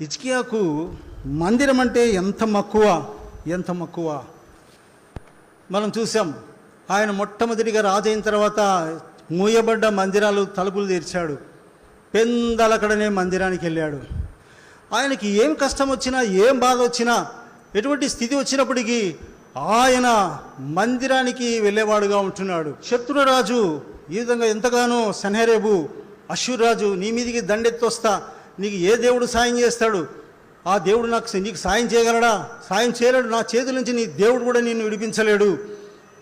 ఇజ్కియాకు మందిరం అంటే ఎంత మక్కువ ఎంత మక్కువ. మనం చూసాం ఆయన మొట్టమొదటిగా రాజైన తర్వాత మూయబడ్డ మందిరాలు తలుపులు తెరిచాడు. పెందలకడనే మందిరానికి వెళ్ళాడు. ఆయనకి ఏం కష్టం వచ్చినా ఏం బాధ వచ్చినా ఎటువంటి స్థితి వచ్చినప్పటికీ ఆయన మందిరానికి వెళ్ళేవాడుగా ఉంటున్నాడు. శత్రురాజు ఈ విధంగా ఎంతగానో సన్హరేబు అశ్వరాజు నీ మీదికి దండెత్తొస్తా నీకు ఏ దేవుడు సాయం చేస్తాడు? ఆ దేవుడు నాకు నీకు సాయం చేయగలడా? సాయం చేయలేడు. నా చేతుల నుంచి నీ దేవుడు కూడా నిన్ను విడిపించలేడు.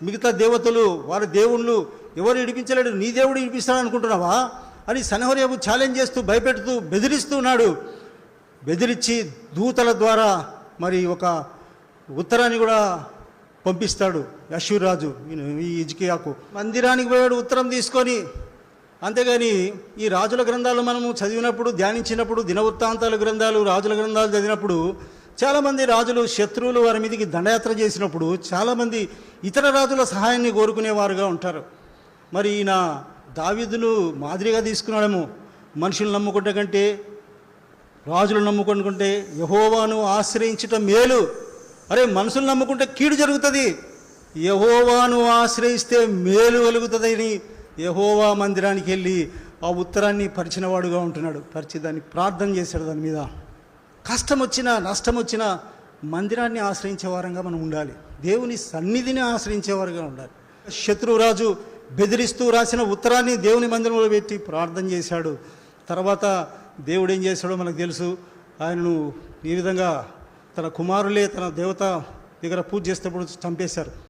మిగతా దేవతలు వారి దేవుళ్ళు ఎవరు విడిపించలేడు? నీ దేవుడు విడిపిస్తాడు అనుకుంటున్నావా? అని సనహరేబు ఛాలెంజ్ చేస్తూ భయపెడుతూ బెదిరిస్తూ ఉన్నాడు. బెదిరించి దూతల ద్వారా మరి ఒక ఉత్తరాన్ని కూడా పంపిస్తాడు యశూరాజు. ఈ ఇజ్కియాకు మందిరానికి పోయాడు ఉత్తరం తీసుకొని అంతేగాని ఈ రాజుల గ్రంథాలు మనము చదివినప్పుడు ధ్యానించినప్పుడు దినవృత్తాంతాల గ్రంథాలు రాజుల గ్రంథాలు చదివినప్పుడు చాలామంది రాజులు శత్రువులు వారి మీదకి దండయాత్ర చేసినప్పుడు చాలామంది ఇతర రాజుల సహాయాన్ని కోరుకునేవారుగా ఉంటారు. మరి ఈయన దావీదులు మాదిరిగా తీసుకున్నాడేమో మనుషులు నమ్ముకుంటే కంటే రాజులు నమ్ముకుంటుంటే యహోవాను ఆశ్రయించటం మేలు. అరే మనుషులు నమ్ముకుంటే కీడు జరుగుతుంది. యహోవాను ఆశ్రయిస్తే మేలు కలుగుతుందని యహోవా మందిరానికి వెళ్ళి ఆ ఉత్తరాన్ని పరిచినవాడుగా ఉంటున్నాడు. పరిచి దాన్ని ప్రార్థన చేశాడు దాని మీద. కష్టం వచ్చినా నష్టం వచ్చినా మందిరాన్ని ఆశ్రయించే వారంగా మనం ఉండాలి. దేవుని సన్నిధిని ఆశ్రయించేవారుగా ఉండాలి. శత్రురాజు బెదిరిస్తూ రాసిన ఉత్తరాన్ని దేవుని మందిరంలో పెట్టి ప్రార్థన చేశాడు. తర్వాత దేవుడు ఏం చేశాడో మనకు తెలుసు. ఆయనను ఈ విధంగా తన కుమారులే తన దేవత దగ్గర పూజ చేసేటప్పుడు చంపేశారు.